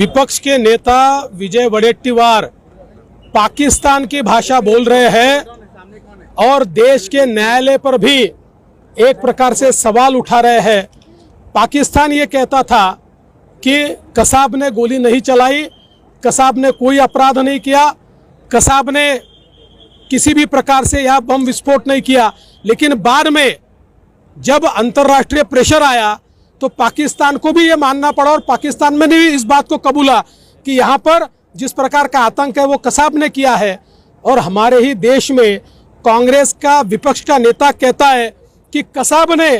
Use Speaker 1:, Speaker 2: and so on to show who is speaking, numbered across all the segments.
Speaker 1: विपक्ष के नेता विजय वडेट्टीवार पाकिस्तान की भाषा बोल रहे हैं और देश के न्यायालय पर भी एक प्रकार से सवाल उठा रहे हैं। पाकिस्तान ये कहता था कि कसाब ने गोली नहीं चलाई, कसाब ने कोई अपराध नहीं किया, कसाब ने किसी भी प्रकार से यह बम विस्फोट नहीं किया। लेकिन बाद में जब अंतर्राष्ट्रीय प्रेशर आया तो पाकिस्तान को भी ये मानना पड़ा और पाकिस्तान में भी इस बात को कबूला कि यहाँ पर जिस प्रकार का आतंक है वो कसाब ने किया है। और हमारे ही देश में कांग्रेस का विपक्ष का नेता कहता है कि कसाब ने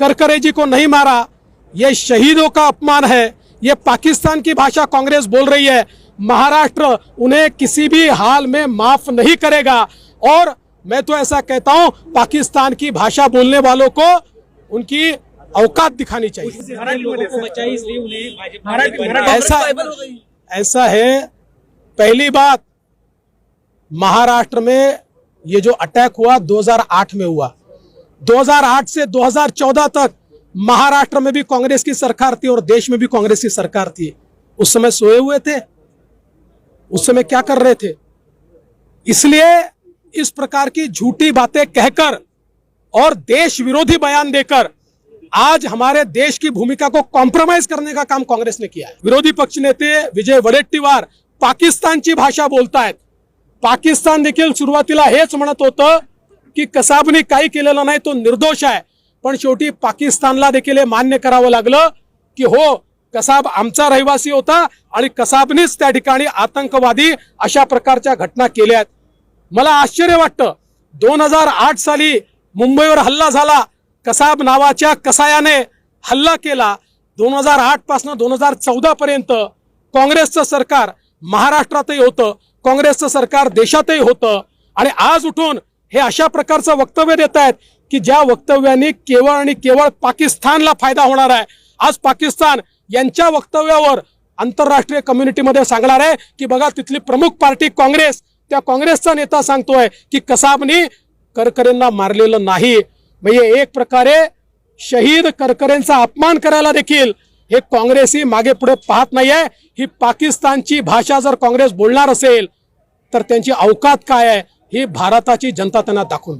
Speaker 1: करकरे जी को नहीं मारा। ये शहीदों का अपमान है। ये पाकिस्तान की भाषा कांग्रेस बोल रही है। महाराष्ट्र उन्हें किसी भी हाल में माफ़ नहीं करेगा। और मैं तो ऐसा कहता हूँ, पाकिस्तान की भाषा बोलने वालों को, उनकी औकात दिखानी चाहिए। ऐसा ऐसा है पहली बात महाराष्ट्र में ये जो अटैक हुआ 2008 में हुआ। 2008 से 2014 तक महाराष्ट्र में भी कांग्रेस की सरकार थी और देश में भी कांग्रेस की सरकार थी। उस समय सोए हुए थे। उस समय क्या कर रहे थे? इसलिए इस प्रकार की झूठी बातें कहकर और देश विरोधी बयान देकर आज हमारे देश की भूमिका को कॉम्प्रोमाइज करने का काम काँग्रेसने किया है। विरोधी पक्ष नेते विजय वडेट्टीवार पाकिस्तानची भाषा बोलतायत। पाकिस्तान देखील सुरुवातीला हेच म्हणत होतं की कसाबने काही केलेलं नाही तो निर्दोष आहे. पण शेवटी पाकिस्तानला देखील हे मान्य करावं लागलं की हो कसाब आमचा रहिवासी होता आणि कसाबनेच त्या ठिकाणी आतंकवादी अशा प्रकारच्या घटना केल्या आहेत मला आश्चर्य वाटतं दोन हजार आठ साली मुंबईवर हल्ला झाला कसाब नावाच्या कसायाने हल्ला केला. दोन हजार आठ दोन हजार चौदा पर्यंत काँग्रेसचं सरकार महाराष्ट्रातही होतं. काँग्रेसचं सरकार देशातही होतं. आणि आज उठून हे अशा प्रकारचं वक्तव्य देत आहेत की ज्या वक्तव्याने केवळ आणि केवळ पाकिस्तानला फायदा होणार आहे. आज पाकिस्तान यांच्या वक्तव्यावर आंतरराष्ट्रीय कम्युनिटीमध्ये सांगणार आहे की बघा तिथली प्रमुख पार्टी काँग्रेस त्या काँग्रेसचा नेता सांगतोय की कसाबनी करकरेंना मारलेलं नाही. म्हणजे एक प्रकारे शहीद करकरेंचा अपमान करायला देखील हे काँग्रेसही मागे पुढे पाहत नाहीये. ही पाकिस्तानची भाषा जर काँग्रेस बोलणार असेल तर त्यांची अवकात काय आहे ही भारताची जनता त्यांना दाखवून